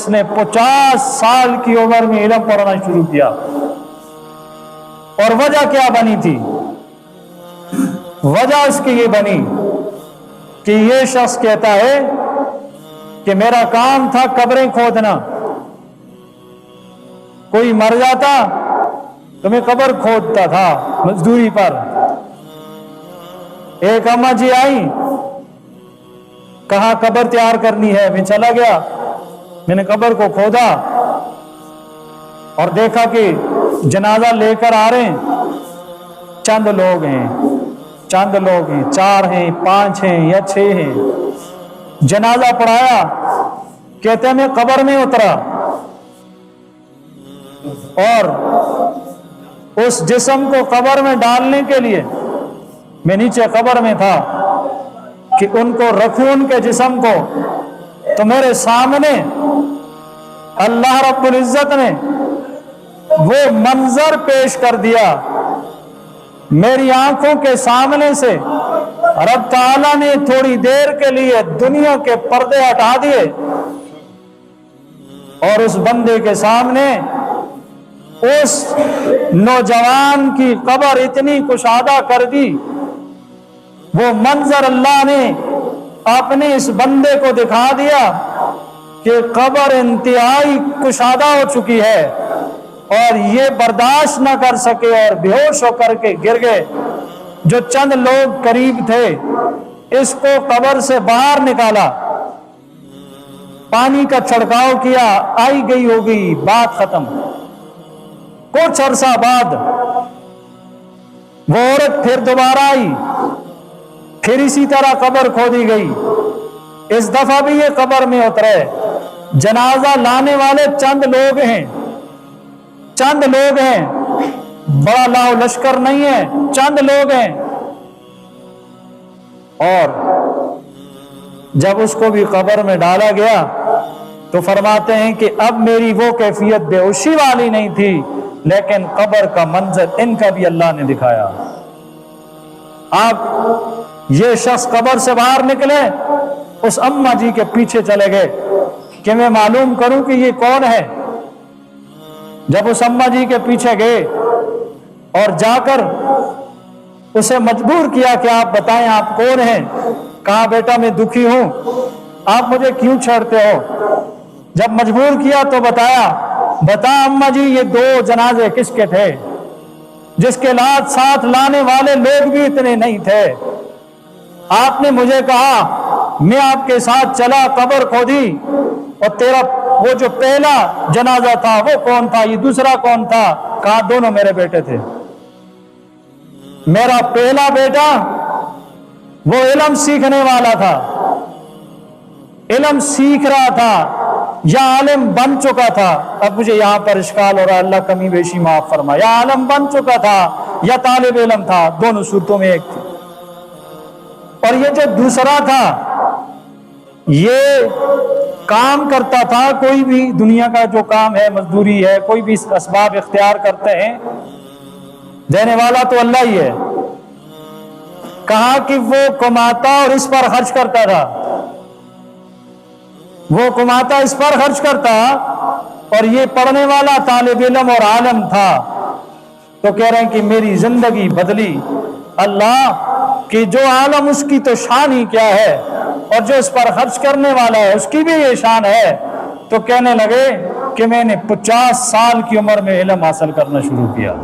اس نے پچاس سال کی عمر میں علم پڑھنا شروع کیا۔ اور وجہ کیا بنی تھی؟ وجہ اس کی یہ بنی کہ یہ شخص کہتا ہے کہ میرا کام تھا قبریں کھودنا۔ کوئی مر جاتا تو میں قبر کھودتا تھا مزدوری پر۔ ایک اما جی آئی کہاں قبر تیار کرنی ہے، میں چلا گیا۔ میں نے قبر کو کھودا اور دیکھا کہ جنازہ لے کر آ رہے ہیں۔ چند لوگ ہیں، چند لوگ ہیں، چار ہیں، پانچ ہیں یا چھ ہیں۔ جنازہ پڑھایا، کہتے ہیں، میں قبر میں اترا۔ اور اس جسم کو قبر میں ڈالنے کے لیے میں نیچے قبر میں تھا کہ ان کو رکھوں، ان کے جسم کو۔ تو میرے سامنے اللہ رب العزت نے وہ منظر پیش کر دیا میری آنکھوں کے سامنے سے۔ رب تعالیٰ نے تھوڑی دیر کے لیے دنیا کے پردے ہٹا دیے اور اس بندے کے سامنے اس نوجوان کی قبر اتنی کشادہ کر دی۔ وہ منظر اللہ نے اپنے اس بندے کو دکھا دیا۔ کہ قبر انتہائی کشادہ ہو چکی ہے اور یہ برداشت نہ کر سکے اور بے ہوش ہو کر کے گر گئے۔ جو چند لوگ قریب تھے، اس کو قبر سے باہر نکالا۔ پانی کا چھڑکاؤ کیا، آئی گئی ہو گئی بات ختم۔ کچھ عرصہ بعد، وہ عورت پھر دوبارہ آئی۔ پھر اسی طرح قبر کھودی گئی۔ اس دفعہ بھی یہ قبر میں اترے۔ جنازہ لانے والے چند لوگ ہیں۔ چند لوگ ہیں۔ بڑا لاؤ لشکر نہیں ہے، چند لوگ ہیں۔ اور جب اس کو بھی قبر میں ڈالا گیا تو فرماتے ہیں کہ اب میری وہ کیفیت بے ہوشی والی نہیں تھی، لیکن قبر کا منظر ان کا بھی اللہ نے دکھایا۔ آپ یہ شخص قبر سے باہر نکلے، اس اما جی کے پیچھے چلے گئے۔ کہ میں معلوم کروں کہ یہ کون ہے۔ جب اس اما جی کے پیچھے گئے اور جا کر اسے مجبور کیا کہ آپ بتائیں آپ کون ہیں، کہا، بیٹا، میں دکھی ہوں۔ آپ مجھے کیوں چھڑتے ہو؟ جب مجبور کیا تو بتایا، بتا اما جی یہ دو جنازے کس کے تھے؟ جس کے لات ساتھ لانے والے لوگ بھی اتنے نہیں تھے۔ آپ نے مجھے کہا میں آپ کے ساتھ چلا قبر کھودی اور تیرا وہ جو پہلا جنازہ تھا وہ کون تھا؟ یہ دوسرا کون تھا؟ کہا، دونوں میرے بیٹے تھے۔ میرا پہلا بیٹا وہ علم سیکھنے والا تھا۔ علم سیکھ رہا تھا یا عالم بن چکا تھا۔ اب مجھے یہاں پر اشکال ہو رہا اللہ کمی بیشی معاف فرما یا عالم بن چکا تھا یا طالب علم تھا۔ دونوں صورتوں میں ایک تھی اور یہ جو دوسرا تھا یہ کام کرتا تھا، کوئی بھی دنیا کا جو کام ہے، مزدوری ہے، کوئی بھی اسباب اختیار کرتے ہیں، دینے والا تو اللہ ہی ہے۔ کہا کہ وہ کماتا اور اس پر خرچ کرتا تھا۔ وہ کماتا، اس پر خرچ کرتا اور یہ پڑھنے والا طالب علم اور عالم تھا۔ تو کہہ رہے ہیں کہ میری زندگی بدلی۔ اللہ، کہ جو عالم اس کی تو شان ہی کیا ہے؟ اور جو اس پر خرچ کرنے والا ہے، اس کی بھی یہ شان ہے۔ تو کہنے لگے کہ میں نے پچاس سال کی عمر میں علم حاصل کرنا شروع کیا۔